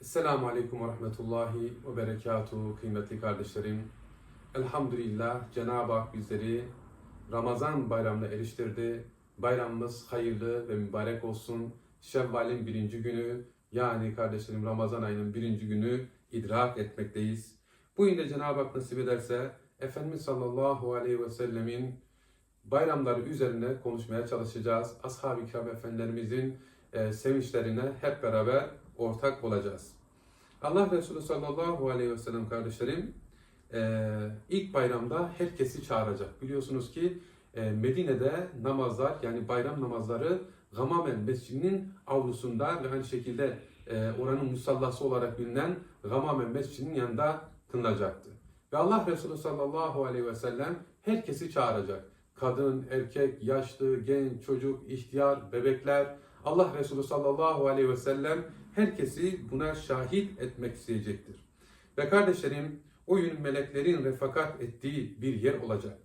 Esselamu Aleyküm ve Rahmetullahi ve Berekatuhu kıymetli kardeşlerim. Elhamdülillah Cenab-ı Hak bizleri Ramazan bayramına eriştirdi. Bayramımız hayırlı ve mübarek olsun. Şevval'in birinci günü yani kardeşlerim Ramazan ayının birinci günü idrak etmekteyiz. Bugün de Cenab-ı Hak nasip ederse Efendimiz sallallahu aleyhi ve sellemin bayramları üzerine konuşmaya çalışacağız. Ashab-ı kiram efendilerimizin e, sevinçlerine hep beraber ortak olacağız. Allah Resulü sallallahu aleyhi ve sellem kardeşlerim e, ilk bayramda herkesi çağıracak. Biliyorsunuz ki e, Medine'de namazlar yani bayram namazları Gamamen Mescidi'nin avlusunda ve aynı şekilde e, oranın musallası olarak bilinen Gamamen Mescidi'nin yanında kılınacaktı. Ve Allah Resulü sallallahu aleyhi ve sellem herkesi çağıracak. Kadın, erkek, yaşlı, genç, çocuk, ihtiyar, bebekler. Allah Resulü sallallahu aleyhi ve sellem herkesi buna şahit etmek isteyecektir. Ve kardeşlerim o gün meleklerin refakat ettiği bir yer olacak.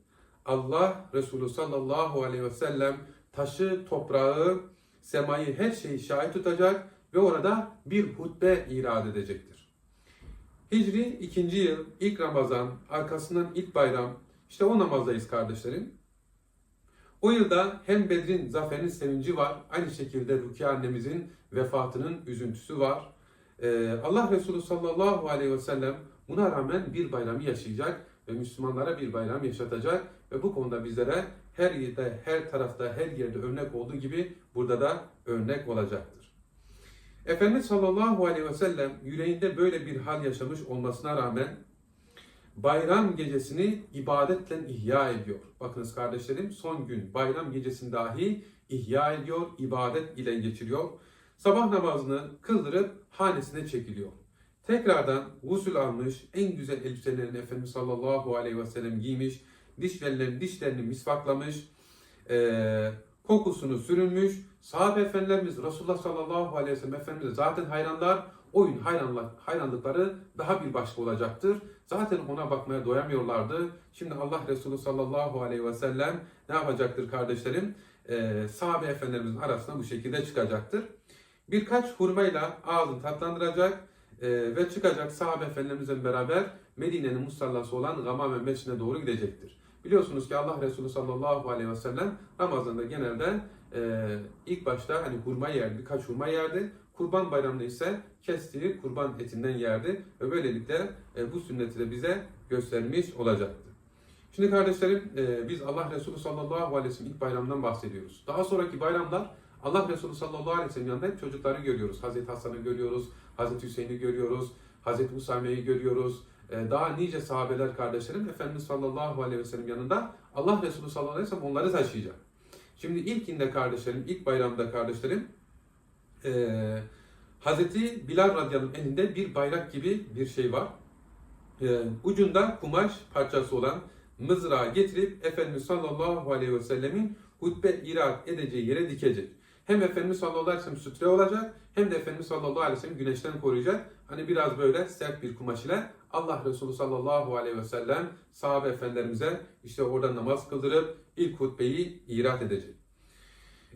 Allah Resulü sallallahu aleyhi ve sellem taşı, toprağı, semayı her şeyi şahit tutacak ve orada bir hutbe irad edecektir. Hicri ikinci yıl, ilk Ramazan, arkasından ilk bayram, işte o namazdayız kardeşlerim. O yılda hem Bedir'in zaferinin sevinci var, aynı şekilde Rukiye annemizin vefatının üzüntüsü var. Ee, Allah Resulü sallallahu aleyhi ve sellem buna rağmen bir bayramı yaşayacak ve Müslümanlara bir bayram yaşatacak ve bu konuda bizlere her yerde, her tarafta, her yerde örnek olduğu gibi burada da örnek olacaktır. Efendimiz sallallahu aleyhi ve sellem yüreğinde böyle bir hal yaşamış olmasına rağmen bayram gecesini ibadetle ihya ediyor. Bakınız kardeşlerim son gün bayram gecesini dahi ihya ediyor, ibadet ile geçiriyor. Sabah namazını kıldırıp hanesine çekiliyor. Tekrardan gusül almış, en güzel elbiselerini Efendimiz sallallahu aleyhi ve sellem giymiş, dişlerini, dişlerini misvaklamış, eee, kokusunu sürünmüş. Sahabe efendilerimiz Resulullah sallallahu aleyhi ve sellem Efendimiz'e zaten hayranlar. O gün hayranlık, hayranlıkları daha bir başka olacaktır. Zaten ona bakmaya doyamıyorlardı. Şimdi Allah Resulü sallallahu aleyhi ve sellem ne yapacaktır kardeşlerim? Ee, sahabe efendilerimizin arasına bu şekilde çıkacaktır. Birkaç hurmayla ağzını tatlandıracak e, ve çıkacak sahabe efendilerimizle beraber Medine'nin musallası olan Gamame Mescidine doğru gidecektir. Biliyorsunuz ki Allah Resulü sallallahu aleyhi ve sellem Ramazan'da genelde e, ilk başta hani hurma yerdi, birkaç hurma yerdi. Kurban bayramında ise kestiği kurban etinden yerdi ve böylelikle e, bu sünneti de bize göstermiş olacaktı. Şimdi kardeşlerim e, biz Allah Resulü sallallahu aleyhi ve sellem ilk bayramdan bahsediyoruz. Daha sonraki bayramlar Allah Resulü sallallahu aleyhi ve sellem yanında hep çocukları görüyoruz. Hazreti Hasan'ı görüyoruz, Hazreti Hüseyin'i görüyoruz, Hazreti Usame'yi görüyoruz. E, daha nice sahabeler kardeşlerim Efendimiz sallallahu aleyhi ve sellem yanında Allah Resulü sallallahu aleyhi ve sellem onları taşıyacak. Şimdi ilkinde kardeşlerim, ilk bayramda kardeşlerim e, Hazreti Bilal radıyallahu elinde bir bayrak gibi bir şey var. E, ucunda kumaş parçası olan mızrağı getirip Efendimiz sallallahu aleyhi ve sellemin hutbe irat edeceği yere dikecek. Hem Efendimiz sallallahu aleyhi ve sellem sütre olacak hem de Efendimiz sallallahu aleyhi ve sellem güneşten koruyacak. Hani biraz böyle sert bir kumaş ile Allah Resulü sallallahu aleyhi ve sellem sahabe efendilerimize işte orada namaz kıldırıp ilk hutbeyi irat edecek.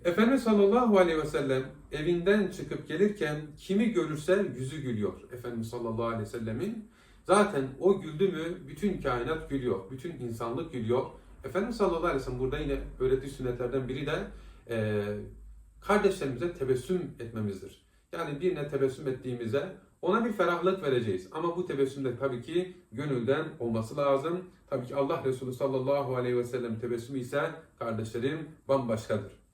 Efendimiz sallallahu aleyhi ve sellem evinden çıkıp gelirken kimi görürse yüzü gülüyor. Efendimiz sallallahu aleyhi ve sellemin zaten o güldü mü bütün kainat gülüyor. Bütün insanlık gülüyor. Efendimiz sallallahu aleyhi ve sellem burada yine öğretici sünnetlerden biri de e, kardeşlerimize tebessüm etmemizdir. Yani birine tebessüm ettiğimizde ona bir ferahlık vereceğiz. Ama bu tebessüm de tabii ki gönülden olması lazım. Tabii ki Allah Resulü sallallahu aleyhi ve sellem tebessümü ise kardeşlerim bambaşkadır.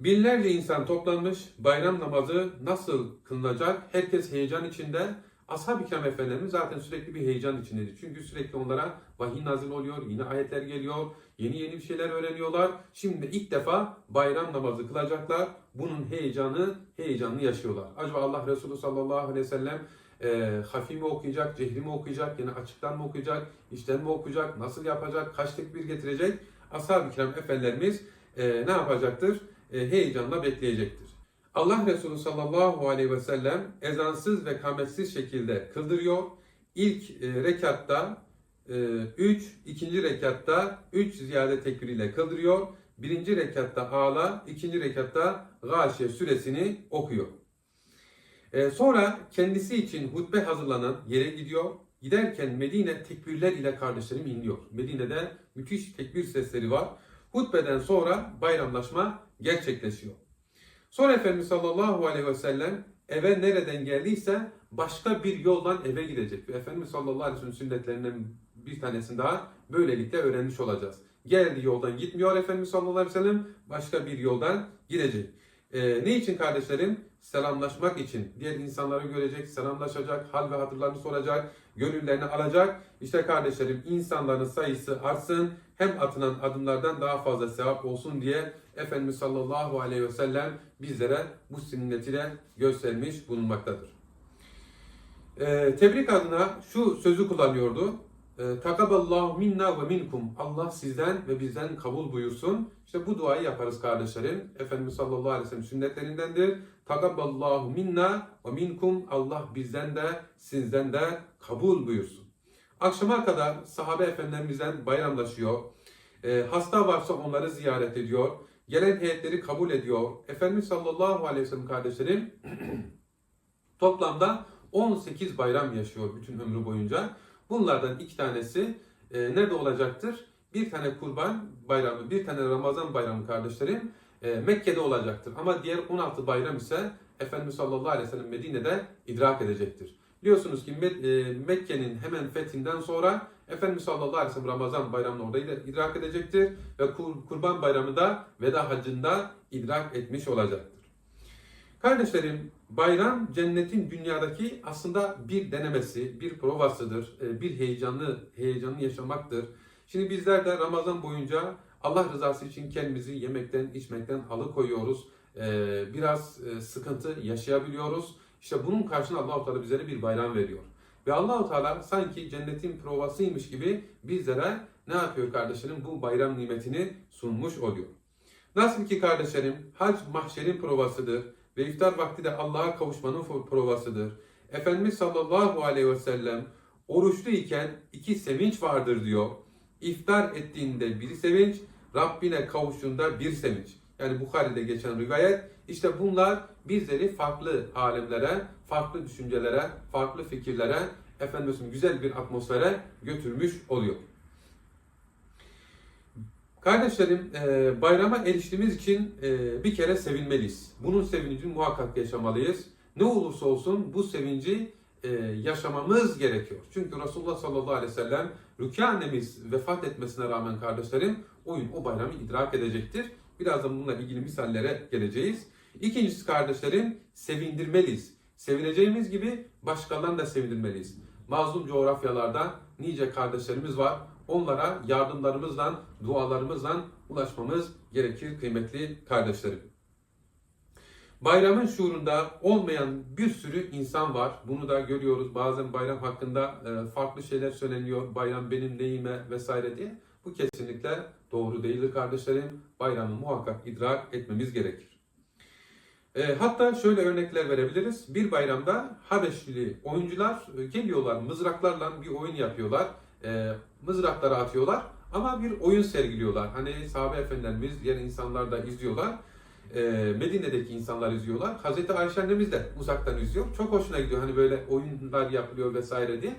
Binlerce insan toplanmış bayram namazı nasıl kılınacak? Herkes heyecan içinde. Ashab-ı kiram efendilerimiz zaten sürekli bir heyecan içindedir. Çünkü sürekli onlara vahiy nazil oluyor, yine ayetler geliyor, yeni yeni bir şeyler öğreniyorlar. Şimdi ilk defa bayram namazı kılacaklar. Bunun heyecanı, heyecanını yaşıyorlar. Acaba Allah Resulü sallallahu aleyhi ve sellem e, hafif mi okuyacak, cehri mi okuyacak, yine açıktan mı okuyacak, içten mi okuyacak, nasıl yapacak, kaç tekbir getirecek? Ashab-ı kiram efendilerimiz e, ne yapacaktır? E, heyecanla bekleyecektir. Allah Resulü sallallahu aleyhi ve sellem ezansız ve kametsiz şekilde kıldırıyor. İlk e, rekatta 3, e, ikinci rekatta 3 ziyade tekbir ile kıldırıyor. Birinci rekatta ağla, ikinci rekatta gâşiye süresini okuyor. Sonra kendisi için hutbe hazırlanan yere gidiyor. Giderken Medine tekbirler ile kardeşlerim inliyor. Medine'de müthiş tekbir sesleri var. Hutbeden sonra bayramlaşma gerçekleşiyor. Sonra Efendimiz sallallahu aleyhi ve sellem eve nereden geldiyse başka bir yoldan eve gidecek. Ve Efendimiz sallallahu aleyhi ve sellem sünnetlerinden bir tanesini daha böylelikle öğrenmiş olacağız. Geldiği yoldan gitmiyor Efendimiz sallallahu aleyhi ve sellem başka bir yoldan gidecek. Ee, ne için kardeşlerim? Selamlaşmak için. Diğer insanları görecek, selamlaşacak, hal ve hatırlarını soracak, gönüllerini alacak. İşte kardeşlerim insanların sayısı artsın, hem atılan adımlardan daha fazla sevap olsun diye Efendimiz sallallahu aleyhi ve sellem bizlere bu sünnetiyle göstermiş bulunmaktadır. Ee, tebrik adına şu sözü kullanıyordu. Ee, Takaballahu minna ve minkum. Allah sizden ve bizden kabul buyursun. İşte bu duayı yaparız kardeşlerim. Efendimiz sallallahu aleyhi ve sellem sünnetlerindendir. Takaballahu minna ve minkum. Allah bizden de sizden de kabul buyursun. Akşama kadar sahabe efendilerimizden bayramlaşıyor. Ee, hasta varsa onları ziyaret ediyor. Gelen heyetleri kabul ediyor. Efendimiz sallallahu aleyhi ve sellem kardeşlerim toplamda 18 bayram yaşıyor bütün ömrü boyunca. Bunlardan iki tanesi e, nerede olacaktır? Bir tane kurban bayramı, bir tane Ramazan bayramı kardeşlerim e, Mekke'de olacaktır. Ama diğer 16 bayram ise Efendimiz sallallahu aleyhi ve sellem Medine'de idrak edecektir. Biliyorsunuz ki e, Mekke'nin hemen fethinden sonra Efendimiz sallallahu aleyhi ve sellem Ramazan bayramını orada idrak edecektir. Ve kur- kurban bayramı da veda hacında idrak etmiş olacaktır. Kardeşlerim, bayram cennetin dünyadaki aslında bir denemesi, bir provasıdır, e, bir heyecanlı, heyecanı yaşamaktır. Şimdi bizler de Ramazan boyunca Allah rızası için kendimizi yemekten, içmekten alıkoyuyoruz. E, Biraz e, sıkıntı yaşayabiliyoruz. İşte bunun karşılığında Allah-u Teala bizlere bir bayram veriyor. Ve Allah-u Teala sanki cennetin provasıymış gibi bizlere ne yapıyor kardeşlerim? Bu bayram nimetini sunmuş oluyor. Nasıl ki kardeşlerim hac mahşerin provasıdır ve iftar vakti de Allah'a kavuşmanın provasıdır. Efendimiz sallallahu aleyhi ve sellem oruçlu iken iki sevinç vardır diyor. İftar ettiğinde bir sevinç, Rabbine kavuştuğunda bir sevinç. Yani Bukhari'de geçen rivayet. İşte bunlar bizleri farklı alemlere, farklı düşüncelere, farklı fikirlere, Efendimizin güzel bir atmosfere götürmüş oluyor. Kardeşlerim, e, bayrama eriştiğimiz için e, bir kere sevinmeliyiz. Bunun sevincini muhakkak yaşamalıyız. Ne olursa olsun bu sevinci e, yaşamamız gerekiyor. Çünkü Resulullah sallallahu aleyhi ve sellem Rukiye annemiz vefat etmesine rağmen kardeşlerim o gün o bayramı idrak edecektir. Birazdan bununla ilgili misallere geleceğiz. İkincisi kardeşlerim sevindirmeliyiz. Sevineceğimiz gibi başkalarını da sevindirmeliyiz. Mazlum coğrafyalarda nice kardeşlerimiz var. Onlara yardımlarımızla, dualarımızla ulaşmamız gerekir kıymetli kardeşlerim. Bayramın şuurunda olmayan bir sürü insan var. Bunu da görüyoruz. Bazen bayram hakkında e, farklı şeyler söyleniyor. Bayram benim neyime vesaire diye. Bu kesinlikle doğru değildir kardeşlerim. Bayramı muhakkak idrak etmemiz gerekir. E, hatta şöyle örnekler verebiliriz. Bir bayramda Habeşli oyuncular e, geliyorlar mızraklarla bir oyun yapıyorlar. E, mızrakları atıyorlar ama bir oyun sergiliyorlar. Hani sahabe efendilerimiz, diğer insanlar da izliyorlar. E, Medine'deki insanlar izliyorlar. Hazreti Ayşe annemiz de uzaktan izliyor. Çok hoşuna gidiyor hani böyle oyunlar yapılıyor vesaire diye.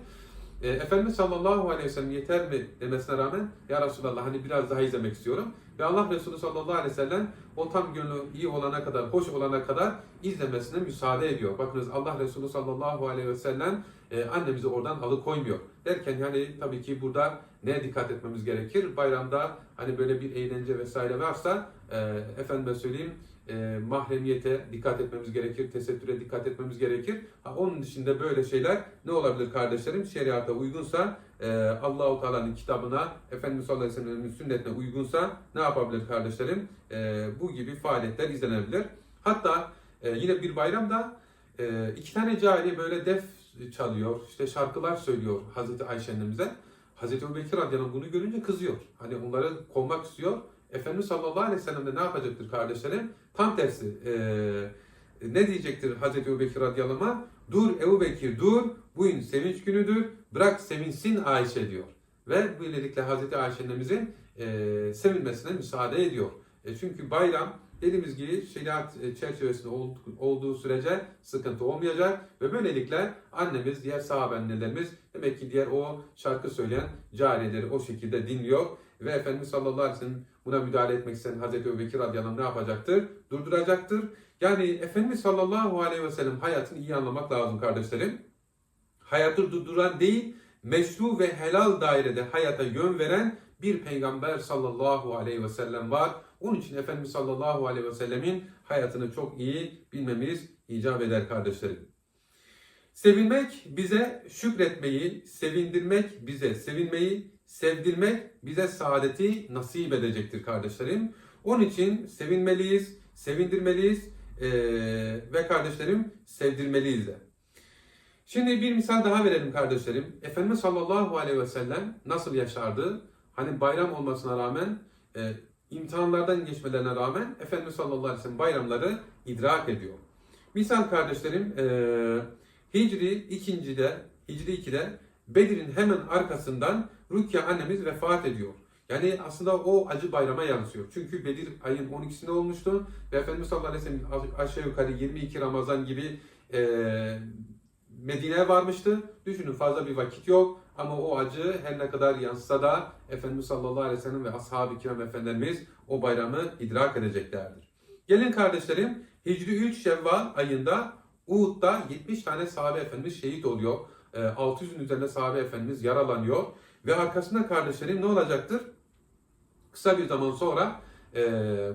E, Efendimiz sallallahu aleyhi ve sellem yeter mi demesine rağmen ya Resulallah hani biraz daha izlemek istiyorum. Ve Allah Resulü sallallahu aleyhi ve sellem o tam gönlü iyi olana kadar, hoş olana kadar izlemesine müsaade ediyor. Bakınız Allah Resulü sallallahu aleyhi ve sellem e, annemizi oradan alıkoymuyor. Derken yani tabii ki burada neye dikkat etmemiz gerekir? Bayramda hani böyle bir eğlence vesaire varsa e, efendime söyleyeyim e, mahremiyete dikkat etmemiz gerekir, tesettüre dikkat etmemiz gerekir. Ha, onun dışında böyle şeyler ne olabilir kardeşlerim? Şeriata uygunsa, e, Allahu Teala'nın kitabına, Efendimiz sallallahu aleyhi ve sellem'in sünnetine uygunsa ne yapabilir kardeşlerim? E, bu gibi faaliyetler izlenebilir. Hatta e, yine bir bayramda e, iki tane cariye böyle def çalıyor, işte şarkılar söylüyor Hazreti Ayşe annemize. Hazreti Ebu Bekir radıyallahu bunu görünce kızıyor. Hani onları kovmak istiyor. Efendimiz sallallahu aleyhi ve sellem de ne yapacaktır kardeşlerim? Tam tersi. Ee, ne diyecektir Hazreti Ebu Bekir radıyallahu anh? Dur Ebu Bekir dur. Bugün sevinç günüdür. Bırak sevinsin Ayşe diyor. Ve böylelikle Hazreti Ayşe annemizin e, sevinmesine müsaade ediyor. E, çünkü bayram Dediğimiz gibi şeriat e, çerçevesinde ol- olduğu sürece sıkıntı olmayacak ve böylelikle annemiz, diğer sahabe annelerimiz demek ki diğer o şarkı söyleyen cariyeleri o şekilde dinliyor ve Efendimiz sallallahu aleyhi ve sellem buna müdahale etmek isteyen Hazreti Ebubekir radıyallahu ne yapacaktır? Durduracaktır. Yani Efendimiz sallallahu aleyhi ve sellem hayatını iyi anlamak lazım kardeşlerim. Hayatı durduran değil, meşru ve helal dairede hayata yön veren bir peygamber sallallahu aleyhi ve sellem var. Onun için Efendimiz sallallahu aleyhi ve sellemin hayatını çok iyi bilmemiz icap eder kardeşlerim. Sevilmek bize şükretmeyi, sevindirmek bize sevinmeyi, sevdirmek bize saadeti nasip edecektir kardeşlerim. Onun için sevinmeliyiz, sevindirmeliyiz eee, ve kardeşlerim sevdirmeliyiz de. Şimdi bir misal daha verelim kardeşlerim. Efendimiz sallallahu aleyhi ve sellem nasıl yaşardı? Hani bayram olmasına rağmen, e, imtihanlardan geçmelerine rağmen Efendimiz sallallahu aleyhi ve sellem bayramları idrak ediyor. Misal kardeşlerim, e, Hicri 2'de, Hicri 2'de Bedir'in hemen arkasından Rukiye annemiz vefat ediyor. Yani aslında o acı bayrama yansıyor. Çünkü Bedir ayın 12'sinde olmuştu ve Efendimiz sallallahu aleyhi ve sellem aşağı yukarı 22 Ramazan gibi e, Medine'ye varmıştı. Düşünün fazla bir vakit yok ama o acı her ne kadar yansısa da Efendimiz sallallahu aleyhi ve sellem ve ashab-ı kiram efendilerimiz o bayramı idrak edeceklerdir. Gelin kardeşlerim Hicri 3 Şevval ayında Uhud'da 70 tane sahabe efendimiz şehit oluyor. E, 600'ün üzerinde sahabe efendimiz yaralanıyor. Ve arkasında kardeşlerim ne olacaktır? Kısa bir zaman sonra e,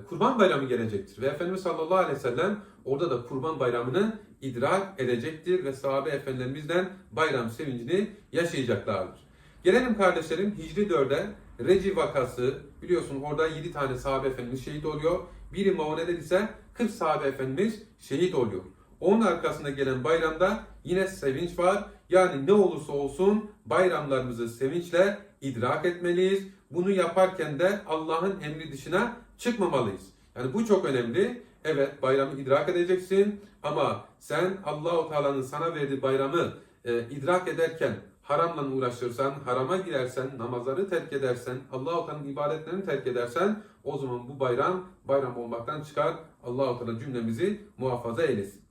Kurban Bayramı gelecektir. Ve Efendimiz sallallahu aleyhi ve sellem orada da Kurban Bayramı'nı idrak edecektir ve sahabe efendilerimizden bayram sevincini yaşayacaklardır. Gelelim kardeşlerim Hicri 4'e Reci vakası biliyorsun orada 7 tane sahabe efendimiz şehit oluyor. Biri Maune'de ise 40 sahabe efendimiz şehit oluyor. Onun arkasında gelen bayramda yine sevinç var. Yani ne olursa olsun bayramlarımızı sevinçle idrak etmeliyiz. Bunu yaparken de Allah'ın emri dışına çıkmamalıyız. Yani bu çok önemli. Evet bayramı idrak edeceksin ama sen Allahu Teala'nın sana verdiği bayramı e, idrak ederken haramla uğraşırsan, harama girersen, namazları terk edersen, Allahu Teala'nın ibadetlerini terk edersen o zaman bu bayram bayram olmaktan çıkar. Allahu Teala cümlemizi muhafaza eylesin.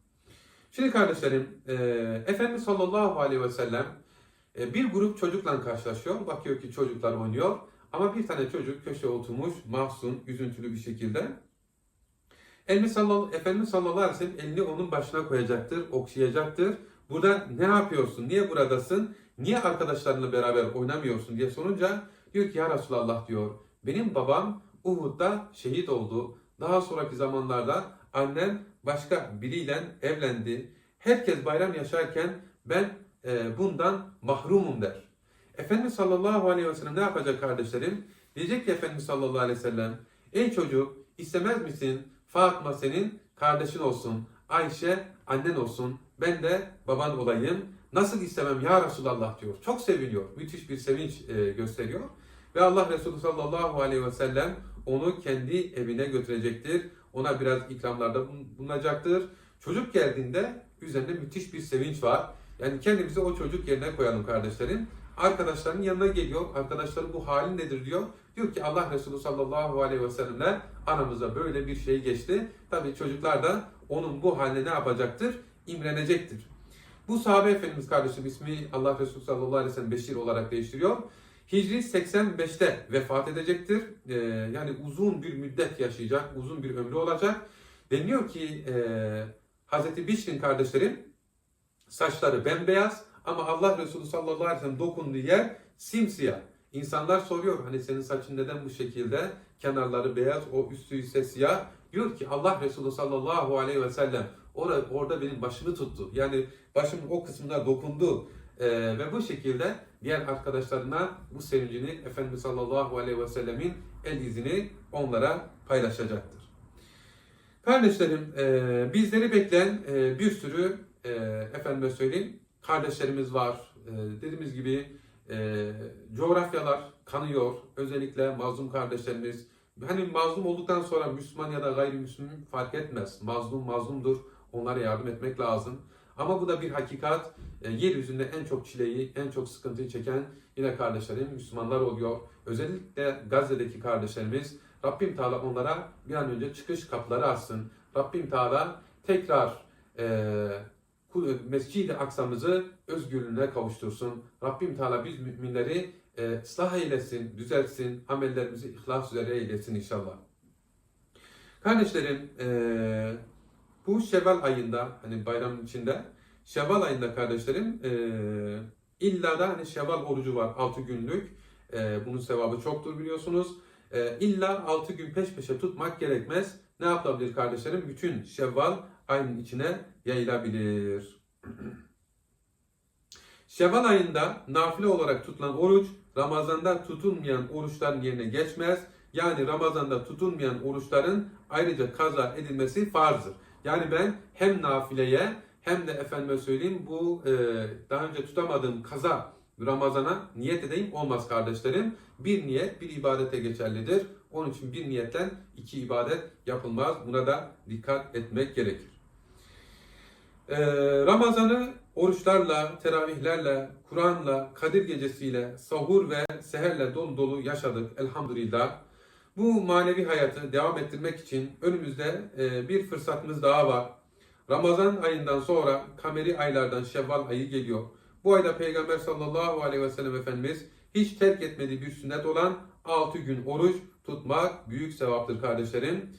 Şimdi kardeşlerim, e, Efendimiz sallallahu aleyhi ve sellem e, bir grup çocukla karşılaşıyor. Bakıyor ki çocuklar oynuyor. Ama bir tane çocuk köşeye oturmuş, mahzun, üzüntülü bir şekilde. Efendimiz sallallahu, Efendimiz sallallahu aleyhi ve sellem elini onun başına koyacaktır, okşayacaktır. Burada ne yapıyorsun, niye buradasın, niye arkadaşlarınla beraber oynamıyorsun diye sorunca diyor ki ya Resulallah diyor, benim babam Uhud'da şehit oldu. Daha sonraki zamanlarda annem başka biriyle evlendi. Herkes bayram yaşarken ben e, bundan mahrumum der. Efendimiz sallallahu aleyhi ve sellem ne yapacak kardeşlerim? Diyecek ki Efendimiz sallallahu aleyhi ve sellem, ey çocuk istemez misin Fatma senin kardeşin olsun, Ayşe annen olsun, ben de baban olayım. Nasıl istemem ya Resulallah diyor. Çok seviniyor. Müthiş bir sevinç e, gösteriyor. Ve Allah Resulü sallallahu aleyhi ve sellem onu kendi evine götürecektir. Ona biraz ikramlarda bulunacaktır. Çocuk geldiğinde üzerinde müthiş bir sevinç var. Yani kendimizi o çocuk yerine koyalım kardeşlerim. Arkadaşlarının yanına geliyor. Arkadaşların bu halin nedir diyor. Diyor ki Allah Resulü sallallahu aleyhi ve sellemle aramızda böyle bir şey geçti. Tabi çocuklar da onun bu haline ne yapacaktır? İmrenecektir. Bu sahabe efendimiz kardeşim ismi Allah Resulü sallallahu aleyhi ve sellem Beşir olarak değiştiriyor. Hicri 85'te vefat edecektir. Ee, yani uzun bir müddet yaşayacak, uzun bir ömrü olacak. Deniyor ki e, Hazreti Bişrin kardeşlerim saçları bembeyaz ama Allah Resulü sallallahu aleyhi ve sellem dokunduğu yer simsiyah. İnsanlar soruyor hani senin saçın neden bu şekilde? Kenarları beyaz, o üstü ise siyah. Diyor ki Allah Resulü sallallahu aleyhi ve sellem orada, orada benim başımı tuttu. Yani başımın o kısmına dokundu. Ee, ve bu şekilde diğer arkadaşlarına bu sevincini Efendimiz sallallahu aleyhi ve sellemin el izini onlara paylaşacaktır. Kardeşlerim, e, bizleri bekleyen e, bir sürü e, efendime söyleyeyim kardeşlerimiz var. E, dediğimiz gibi e, coğrafyalar kanıyor. Özellikle mazlum kardeşlerimiz. Hani mazlum olduktan sonra Müslüman ya da gayrimüslim fark etmez. Mazlum mazlumdur. Onlara yardım etmek lazım. Ama bu da bir hakikat. E, yeryüzünde en çok çileyi, en çok sıkıntıyı çeken yine kardeşlerim Müslümanlar oluyor. Özellikle Gazze'deki kardeşlerimiz Rabbim Teala onlara bir an önce çıkış kapıları açsın. Rabbim Teala tekrar e, Mescid-i Aksa'mızı özgürlüğüne kavuştursun. Rabbim Teala biz müminleri e, ıslah eylesin, düzeltsin, amellerimizi ihlas üzere eylesin inşallah. Kardeşlerim, e, bu Şevval ayında, hani bayramın içinde, Şevval ayında kardeşlerim, e, illa da hani Şevval orucu var 6 günlük. E, bunun sevabı çoktur biliyorsunuz. E, illa 6 gün peş peşe tutmak gerekmez. Ne yapabilir kardeşlerim? Bütün Şevval ayının içine yayılabilir. Şevval ayında nafile olarak tutulan oruç Ramazan'da tutulmayan oruçların yerine geçmez. Yani Ramazan'da tutulmayan oruçların ayrıca kaza edilmesi farzdır. Yani ben hem nafileye hem de efendime söyleyeyim bu e, daha önce tutamadığım kaza Ramazan'a niyet edeyim olmaz kardeşlerim. Bir niyet bir ibadete geçerlidir. Onun için bir niyetten iki ibadet yapılmaz. Buna da dikkat etmek gerekir. Ee, Ramazan'ı oruçlarla, teravihlerle, Kur'an'la, Kadir gecesiyle, sahur ve seherle dolu dolu yaşadık elhamdülillah. Bu manevi hayatı devam ettirmek için önümüzde e, bir fırsatımız daha var. Ramazan ayından sonra kameri aylardan Şevval ayı geliyor. Bu ayda Peygamber sallallahu aleyhi ve sellem Efendimiz hiç terk etmediği bir sünnet olan 6 gün oruç tutmak büyük sevaptır kardeşlerim.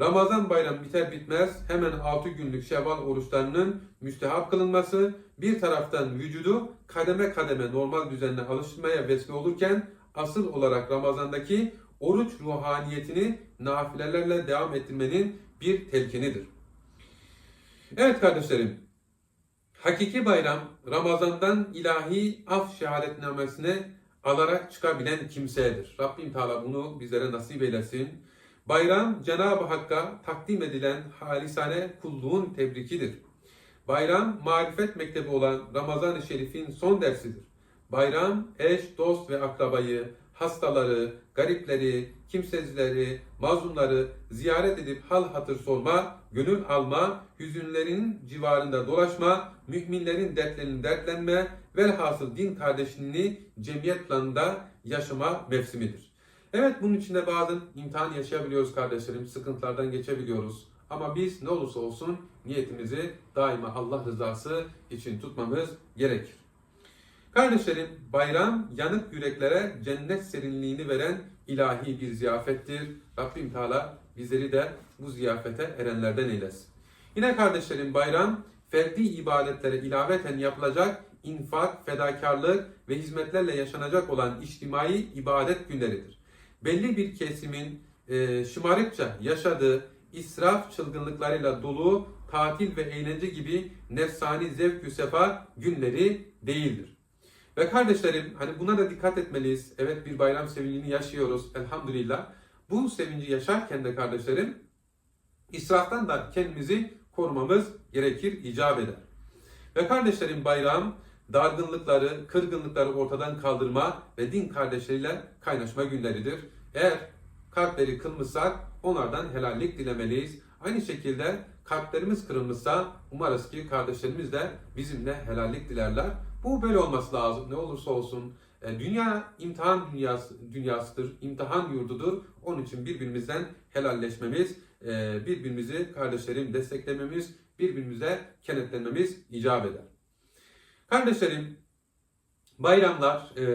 Ramazan bayramı biter bitmez hemen 6 günlük şevval oruçlarının müstehap kılınması bir taraftan vücudu kademe kademe normal düzenine alıştırmaya vesile olurken asıl olarak Ramazan'daki oruç ruhaniyetini nafilelerle devam ettirmenin bir telkinidir. Evet kardeşlerim, hakiki bayram Ramazan'dan ilahi af şehadetnamesine alarak çıkabilen kimsedir. Rabbim Teala bunu bizlere nasip eylesin. Bayram Cenab-ı Hakk'a takdim edilen halisane kulluğun tebrikidir. Bayram marifet mektebi olan Ramazan-ı Şerif'in son dersidir. Bayram eş, dost ve akrabayı, hastaları, garipleri, kimsezleri, mazlumları ziyaret edip hal hatır sorma, gönül alma, hüzünlerin civarında dolaşma, müminlerin dertlerini dertlenme, velhasıl din kardeşliğini cemiyet planında yaşama mevsimidir. Evet bunun içinde bazen imtihan yaşayabiliyoruz kardeşlerim, sıkıntılardan geçebiliyoruz. Ama biz ne olursa olsun niyetimizi daima Allah rızası için tutmamız gerekir. Kardeşlerim bayram yanık yüreklere cennet serinliğini veren ilahi bir ziyafettir. Rabbim Teala bizleri de bu ziyafete erenlerden eylesin. Yine kardeşlerim bayram ferdi ibadetlere ilaveten yapılacak infak, fedakarlık ve hizmetlerle yaşanacak olan içtimai ibadet günleridir. Belli bir kesimin e, şımarıkça yaşadığı israf çılgınlıklarıyla dolu tatil ve eğlence gibi nefsani zevk sefa günleri değildir. Ve kardeşlerim hani buna da dikkat etmeliyiz. Evet bir bayram sevincini yaşıyoruz elhamdülillah. Bu sevinci yaşarken de kardeşlerim israftan da kendimizi korumamız gerekir, icap eder. Ve kardeşlerim bayram dargınlıkları, kırgınlıkları ortadan kaldırma ve din kardeşleriyle kaynaşma günleridir. Eğer kalpleri kılmışsak onlardan helallik dilemeliyiz. Aynı şekilde kalplerimiz kırılmışsa umarız ki kardeşlerimiz de bizimle helallik dilerler. Bu böyle olması lazım. Ne olursa olsun. E, dünya imtihan dünyası, dünyasıdır, imtihan yurdudur. Onun için birbirimizden helalleşmemiz, e, birbirimizi kardeşlerim desteklememiz, birbirimize kenetlenmemiz icap eder. Kardeşlerim, bayramlar e,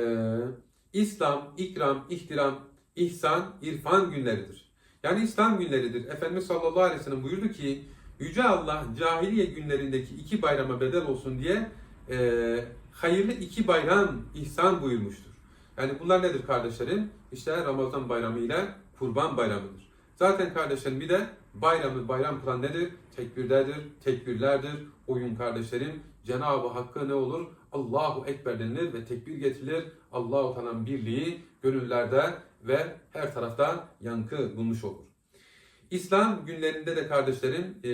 İslam, ikram, ihtiram, ihsan, irfan günleridir. Yani İslam günleridir. Efendimiz sallallahu aleyhi ve sellem buyurdu ki, Yüce Allah cahiliye günlerindeki iki bayrama bedel olsun diye e, hayırlı iki bayram ihsan buyurmuştur. Yani bunlar nedir kardeşlerim? İşte Ramazan bayramı ile Kurban bayramıdır. Zaten kardeşlerim bir de bayramı bayram kılan nedir? Tekbirlerdir, tekbirlerdir. Oyun kardeşlerim Cenab-ı Hakk'a ne olur? Allahu Ekber denilir ve tekbir getirilir. Allahu Teala'nın birliği gönüllerde ve her tarafta yankı bulmuş olur. İslam günlerinde de kardeşlerim, e,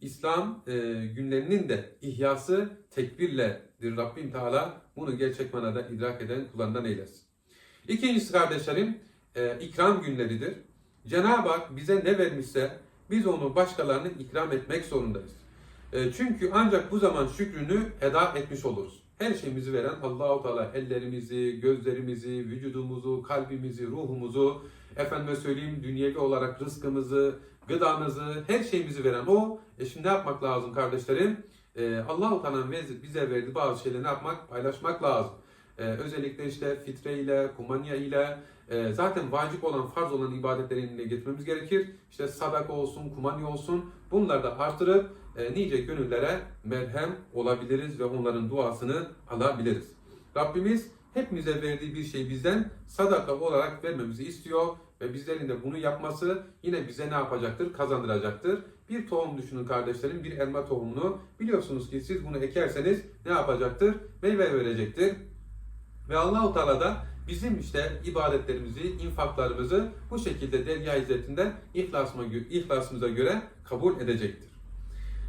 İslam e, günlerinin de ihyası tekbirledir. Rabbim Teala bunu gerçek manada idrak eden kullarından eylesin. İkincisi kardeşlerim, e, ikram günleridir. Cenab-ı Hak bize ne vermişse biz onu başkalarına ikram etmek zorundayız. E, çünkü ancak bu zaman şükrünü eda etmiş oluruz. Her şeyimizi veren Allahu Teala ellerimizi, gözlerimizi, vücudumuzu, kalbimizi, ruhumuzu efendime söyleyeyim dünyevi olarak rızkımızı, gıdamızı, her şeyimizi veren o. E şimdi ne yapmak lazım kardeşlerim? E, Allah-u Teala'nın bize- verdiği bazı şeyleri ne yapmak? Paylaşmak lazım. E, özellikle işte fitre ile, kumanya ile, e, zaten vacip olan, farz olan ibadetleri yerine getirmemiz gerekir. İşte sadaka olsun, kumanya olsun. Bunları da artırıp e, nice gönüllere merhem olabiliriz ve onların duasını alabiliriz. Rabbimiz hepimize verdiği bir şey bizden sadaka olarak vermemizi istiyor ve bizlerin de bunu yapması yine bize ne yapacaktır? Kazandıracaktır. Bir tohum düşünün kardeşlerim, bir elma tohumunu. Biliyorsunuz ki siz bunu ekerseniz ne yapacaktır? Meyve verecektir. Ve Allahu Teala da bizim işte ibadetlerimizi, infaklarımızı bu şekilde derya izzetinden ihlasımıza göre kabul edecektir.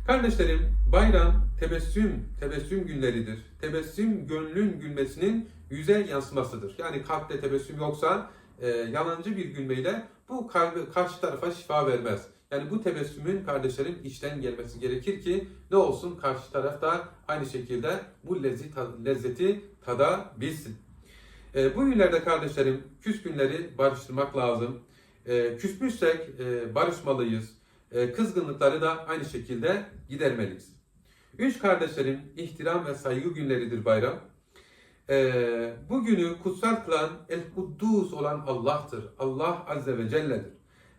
Kardeşlerim, bayram tebessüm, tebessüm günleridir. Tebessüm gönlün gülmesinin yüze yansımasıdır. Yani kalpte tebessüm yoksa e, yalancı bir gülmeyle bu kalbi karşı tarafa şifa vermez. Yani bu tebessümün kardeşlerim içten gelmesi gerekir ki ne olsun karşı taraf da aynı şekilde bu lezzeti, lezzeti tadabilsin. E, bu günlerde kardeşlerim küs günleri barıştırmak lazım. E, küsmüşsek e, barışmalıyız. E, kızgınlıkları da aynı şekilde gidermeliyiz. Üç kardeşlerim ihtiram ve saygı günleridir bayram. E, bu günü kutsal kılan El Kuddus olan Allah'tır. Allah Azze ve Celle'dir.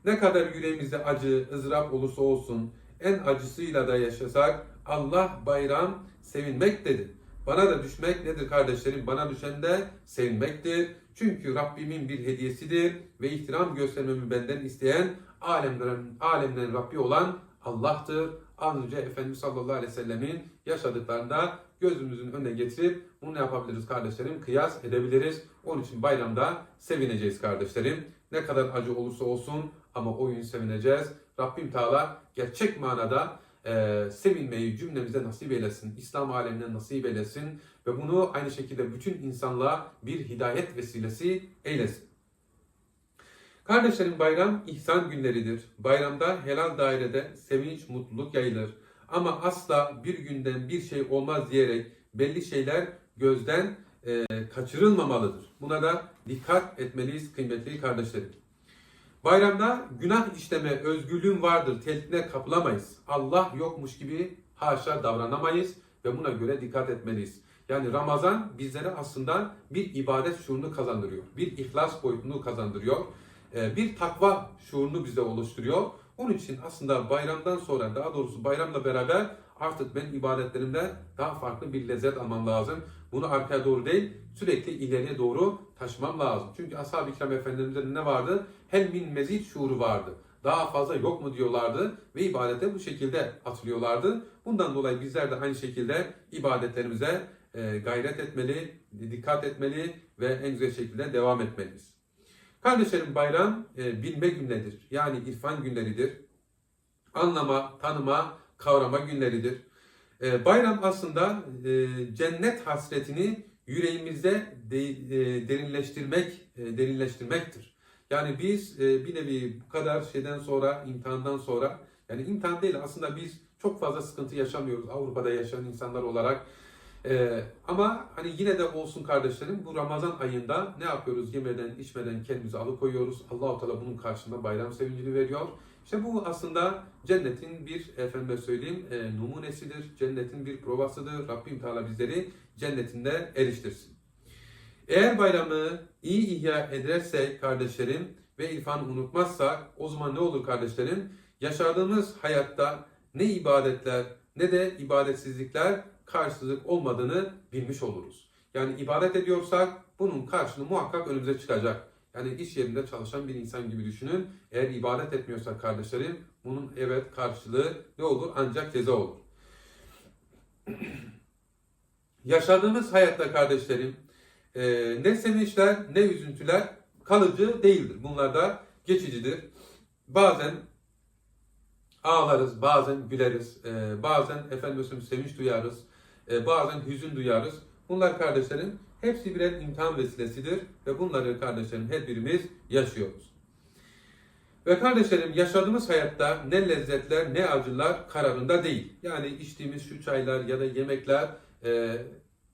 Ne kadar yüreğimizde acı, ızdırap olursa olsun, en acısıyla da yaşasak Allah bayram sevinmektedir. Bana da düşmek nedir kardeşlerim? Bana düşen de sevinmektir. Çünkü Rabbimin bir hediyesidir ve ihtiram göstermemi benden isteyen alemlerin, alemlerin Rabbi olan Allah'tır. Az önce Efendimiz sallallahu aleyhi ve sellemin yaşadıklarında gözümüzün önüne getirip bunu ne yapabiliriz kardeşlerim? Kıyas edebiliriz. Onun için bayramda sevineceğiz kardeşlerim. Ne kadar acı olursa olsun ama o gün sevineceğiz. Rabbim Teala gerçek manada e, sevinmeyi cümlemize nasip eylesin. İslam alemine nasip eylesin. Ve bunu aynı şekilde bütün insanlığa bir hidayet vesilesi eylesin. Kardeşlerim bayram ihsan günleridir. Bayramda helal dairede sevinç, mutluluk yayılır. Ama asla bir günden bir şey olmaz diyerek belli şeyler gözden e, kaçırılmamalıdır. Buna da dikkat etmeliyiz kıymetli kardeşlerim. Bayramda günah işleme özgürlüğün vardır. Telkine kapılamayız. Allah yokmuş gibi haşa davranamayız ve buna göre dikkat etmeliyiz. Yani Ramazan bizlere aslında bir ibadet şuurunu kazandırıyor. Bir ihlas boyutunu kazandırıyor. Ee, Bir takva şuurunu bize oluşturuyor. Onun için aslında bayramdan sonra daha doğrusu bayramla beraber artık ben ibadetlerimde daha farklı bir lezzet almam lazım. Bunu arkaya doğru değil sürekli ileriye doğru taşımam lazım. Çünkü ashab-ı kiram efendilerimizde ne vardı? Hel min mezid şuuru vardı. Daha fazla yok mu diyorlardı ve ibadete bu şekilde atılıyorlardı. Bundan dolayı bizler de aynı şekilde ibadetlerimize e, gayret etmeli, dikkat etmeli ve en güzel şekilde devam etmeliyiz. Kardeşlerim bayram e, bilme günleridir. Yani irfan günleridir. Anlama, tanıma, kavrama günleridir. E, bayram aslında e, cennet hasretini yüreğimizde de, e, derinleştirmek, e, derinleştirmektir. Yani biz e, bir nevi bu kadar şeyden sonra, imtihandan sonra, yani imtihan değil aslında biz çok fazla sıkıntı yaşamıyoruz Avrupa'da yaşayan insanlar olarak. Ee, ama hani yine de olsun kardeşlerim bu Ramazan ayında ne yapıyoruz? Yemeden, içmeden kendimizi alıkoyuyoruz. Allahu Teala bunun karşılığında bayram sevincini veriyor. İşte bu aslında cennetin bir efendime söyleyeyim e, numunesidir. Cennetin bir provasıdır. Rabbim Teala bizleri cennetinde eriştirsin. Eğer bayramı iyi ihya edersek kardeşlerim ve irfanı unutmazsak o zaman ne olur kardeşlerim? Yaşadığımız hayatta ne ibadetler ne de ibadetsizlikler karşılık olmadığını bilmiş oluruz. Yani ibadet ediyorsak bunun karşılığı muhakkak önümüze çıkacak. Yani iş yerinde çalışan bir insan gibi düşünün. Eğer ibadet etmiyorsak kardeşlerim bunun evet karşılığı ne olur? Ancak ceza olur. Yaşadığımız hayatta kardeşlerim e, ne sevinçler ne üzüntüler kalıcı değildir. Bunlar da geçicidir. Bazen ağlarız, bazen güleriz, e, bazen efendim sevinç duyarız, e, bazen hüzün duyarız. Bunlar kardeşlerim hepsi birer imtihan vesilesidir ve bunları kardeşlerim her birimiz yaşıyoruz. Ve kardeşlerim yaşadığımız hayatta ne lezzetler ne acılar kararında değil. Yani içtiğimiz şu çaylar ya da yemekler e,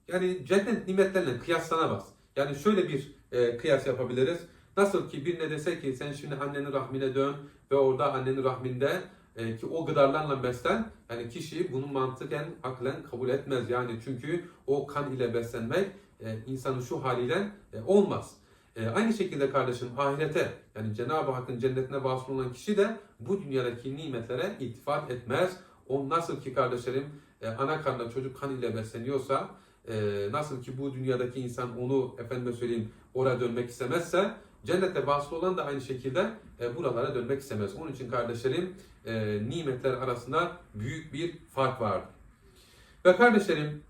yani cennet nimetlerle kıyaslanamaz. Yani şöyle bir e, kıyas yapabiliriz. Nasıl ki birine dese ki sen şimdi annenin rahmine dön ve orada annenin rahminde e, ki o gıdalarla beslen. Yani kişi bunu mantıken, aklen kabul etmez. Yani çünkü o kan ile beslenmek e, insanın şu haliyle e, olmaz. E, aynı şekilde kardeşim ahirete yani Cenab-ı Hakk'ın cennetine vasıl olan kişi de bu dünyadaki nimetlere iltifat etmez. O nasıl ki kardeşlerim e, ana karnında çocuk kan ile besleniyorsa e, nasıl ki bu dünyadaki insan onu efendime söyleyeyim oraya dönmek istemezse cennette vasıl olan da aynı şekilde e, buralara dönmek istemez. Onun için kardeşlerim e, nimetler arasında büyük bir fark vardır. Ve kardeşlerim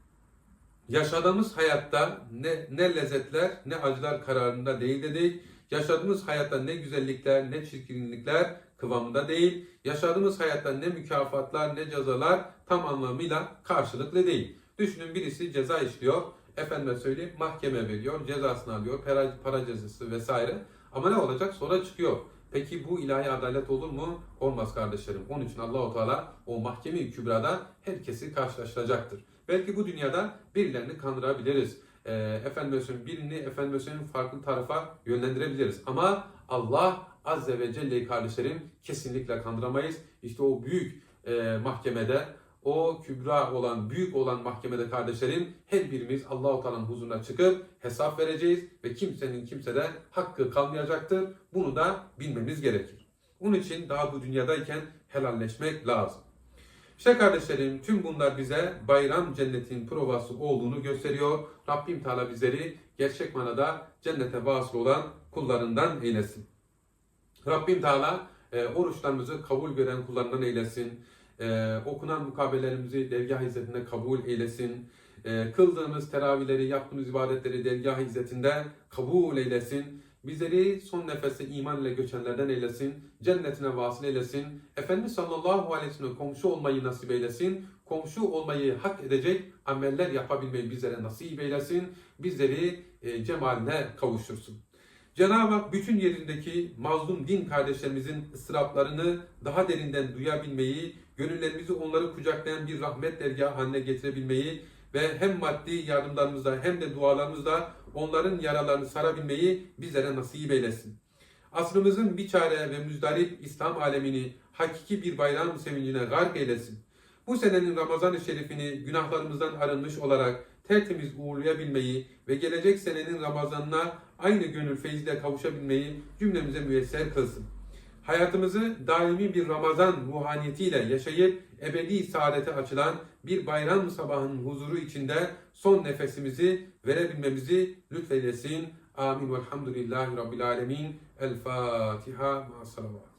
yaşadığımız hayatta ne, ne lezzetler ne acılar kararında değil de değil. Yaşadığımız hayatta ne güzellikler ne çirkinlikler kıvamında değil. Yaşadığımız hayatta ne mükafatlar ne cezalar tam anlamıyla karşılıklı değil. Düşünün birisi ceza işliyor. Efendime söyleyeyim mahkeme veriyor, cezasını alıyor, para, cezası vesaire. Ama ne olacak? Sonra çıkıyor. Peki bu ilahi adalet olur mu? Olmaz kardeşlerim. Onun için Allahu Teala o mahkeme-i kübrada herkesi karşılaştıracaktır. Belki bu dünyada birilerini kandırabiliriz. Ee, efendim söyleyeyim, birini efendim söyleyeyim, farklı tarafa yönlendirebiliriz. Ama Allah Azze ve Celle'yi kardeşlerim kesinlikle kandıramayız. İşte o büyük e, mahkemede o kübra olan, büyük olan mahkemede kardeşlerim her birimiz Allahu Teala'nın huzuruna çıkıp hesap vereceğiz ve kimsenin kimsede hakkı kalmayacaktır. Bunu da bilmemiz gerekir. Onun için daha bu dünyadayken helalleşmek lazım. İşte kardeşlerim tüm bunlar bize bayram cennetin provası olduğunu gösteriyor. Rabbim Teala bizleri gerçek manada cennete vasıl olan kullarından eylesin. Rabbim Teala e, oruçlarımızı kabul gören kullarından eylesin. E, okunan mukabelelerimizi dergah izzetinde kabul eylesin. E, kıldığımız teravihleri, yaptığımız ibadetleri dergah izzetinde kabul eylesin. Bizleri son nefeste iman ile göçenlerden eylesin. Cennetine vasıl eylesin. Efendimiz sallallahu aleyhi ve komşu olmayı nasip eylesin. Komşu olmayı hak edecek ameller yapabilmeyi bizlere nasip eylesin. Bizleri e, cemaline kavuştursun. Cenab-ı Hak bütün yerindeki mazlum din kardeşlerimizin ıstıraplarını daha derinden duyabilmeyi, gönüllerimizi onları kucaklayan bir rahmet dergahı haline getirebilmeyi ve hem maddi yardımlarımızla hem de dualarımızla onların yaralarını sarabilmeyi bizlere nasip eylesin. Asrımızın bir çare ve müzdarip İslam alemini hakiki bir bayram sevincine gark eylesin. Bu senenin Ramazan-ı Şerifini günahlarımızdan arınmış olarak tertemiz uğurlayabilmeyi ve gelecek senenin Ramazanına aynı gönül feyizle kavuşabilmeyi cümlemize müyesser kılsın. Hayatımızı daimi bir Ramazan ruhaniyetiyle yaşayıp ebedi saadete açılan bir bayram sabahının huzuru içinde son nefesimizi verebilmemizi lütfeylesin. Amin. Velhamdülillahi Rabbil Alemin. El Fatiha. Salavat.